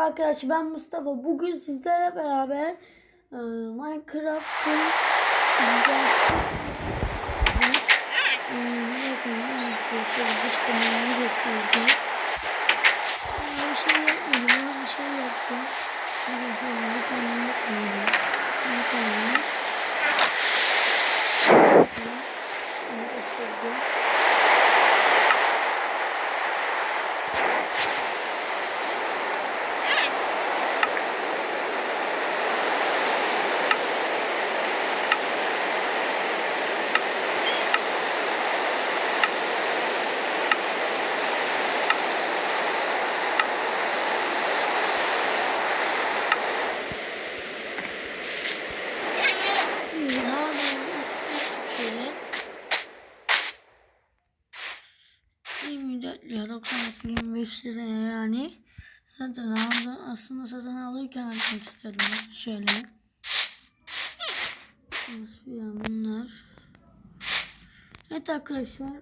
arkadaşlar ben Mustafa. Bugün sizlerle beraber e, Minecraft'ın e, gerçek e, ne yapayım, nasıl şöyle dışlamayı göstereceğim. E, Bir şey yapmadım ama bir şey yaptım. Şöyle şöyle bir tane yaptım. Bir tane. Şunu göstereceğim. Şimdi daha doğru şöyle. 24 lira 96 25 liraya yani satın aldım. Aslında satın alırken açmak istedim. Şöyle. Şöyle bunlar. Evet arkadaşlar.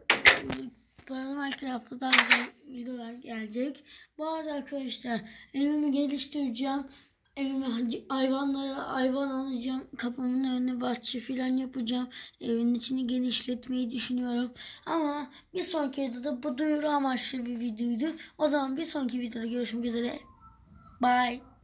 Paralı Minecraft'ta daha güzel videolar gelecek. Bu arada arkadaşlar evimi geliştireceğim. Evime hayvanlara hayvan alacağım. Kapımın önüne bahçe filan yapacağım. Evin içini genişletmeyi düşünüyorum. Ama bir sonraki videoda bu duyuru amaçlı bir videoydu. O zaman bir sonraki videoda görüşmek üzere. Bye.